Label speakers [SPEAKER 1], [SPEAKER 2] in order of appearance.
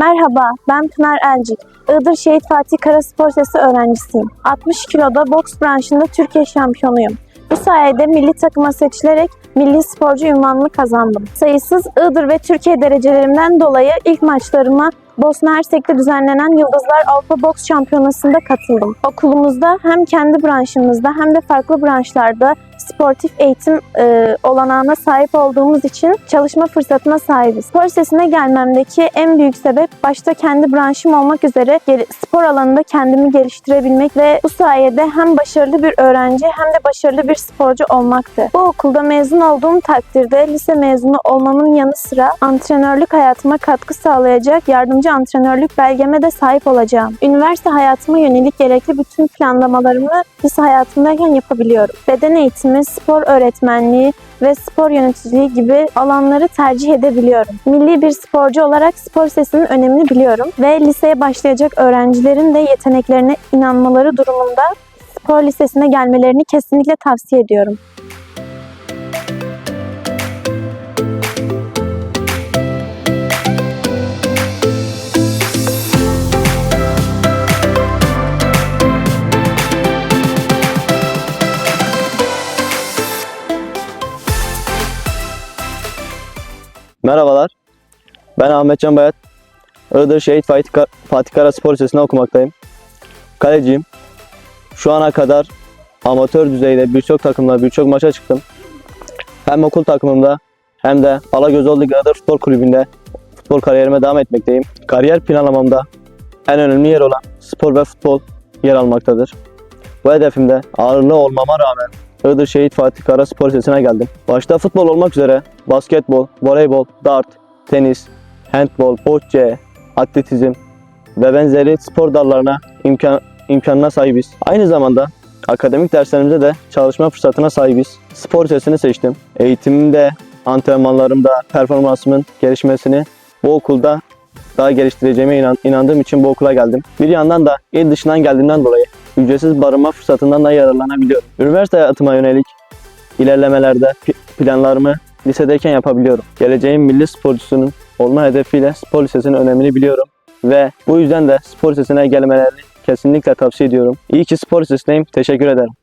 [SPEAKER 1] Merhaba, ben Pınar Elcik. Iğdır Şehit Fatih Karaspor Lisesi öğrencisiyim. 60 kiloda boks branşında Türkiye şampiyonuyum. Bu sayede milli takıma seçilerek milli sporcu ünvanını kazandım. Sayısız Iğdır ve Türkiye derecelerimden dolayı ilk maçlarıma Bosna Hersek'te düzenlenen Yıldızlar Avrupa Boks Şampiyonası'nda katıldım. Okulumuzda hem kendi branşımızda hem de farklı branşlarda sportif eğitim e, olanağına sahip olduğumuz için çalışma fırsatına sahibiz. Spor lisesine gelmemdeki en büyük sebep başta kendi branşım olmak üzere spor alanında kendimi geliştirebilmek ve bu sayede hem başarılı bir öğrenci hem de başarılı bir sporcu olmaktı. Bu okulda mezun olduğum takdirde lise mezunu olmamın yanı sıra antrenörlük hayatıma katkı sağlayacak yardımcı antrenörlük belgeme de sahip olacağım. Üniversite hayatıma yönelik gerekli bütün planlamalarımı lise hayatımdayken yapabiliyorum. Beden eğitimi, spor öğretmenliği ve spor yöneticiliği gibi alanları tercih edebiliyorum. Milli bir sporcu olarak spor sesinin önemini biliyorum ve liseye başlayacak öğrencilerin de yeteneklerine inanmaları durumunda spor lisesine gelmelerini kesinlikle tavsiye ediyorum.
[SPEAKER 2] Merhabalar. Ben Ahmet Can Bayat. Iğdır Şehit Fatih, Kar- Fatih Kara Spor Lisesi'nde okumaktayım. Kaleciyim. Şu ana kadar amatör düzeyde birçok takımla birçok maça çıktım. Hem okul takımımda hem de Alagözoğlu Iğdır Futbol Kulübü'nde futbol kariyerime devam etmekteyim. Kariyer planlamamda en önemli yer olan spor ve futbol yer almaktadır. Bu hedefimde ağırlığı olmama rağmen Iğdır Şehit Fatih Kara Spor Lisesi'ne geldim. Başta futbol olmak üzere basketbol, voleybol, dart, tenis, handbol, bocce, atletizm ve benzeri spor dallarına imkan, imkanına sahibiz. Aynı zamanda akademik derslerimizde de çalışma fırsatına sahibiz. Spor lisesini seçtim. Eğitimimde, antrenmanlarımda performansımın gelişmesini bu okulda daha geliştireceğime inan- inandığım için bu okula geldim. Bir yandan da il dışından geldiğimden dolayı ücretsiz barınma fırsatından da yararlanabiliyorum. Üniversite hayatıma yönelik ilerlemelerde planlarımı lisedeyken yapabiliyorum. Geleceğin milli sporcusunun olma hedefiyle spor lisesinin önemini biliyorum ve bu yüzden de spor lisesine gelmelerini kesinlikle tavsiye ediyorum. İyi ki spor lisesindeyim. Teşekkür ederim.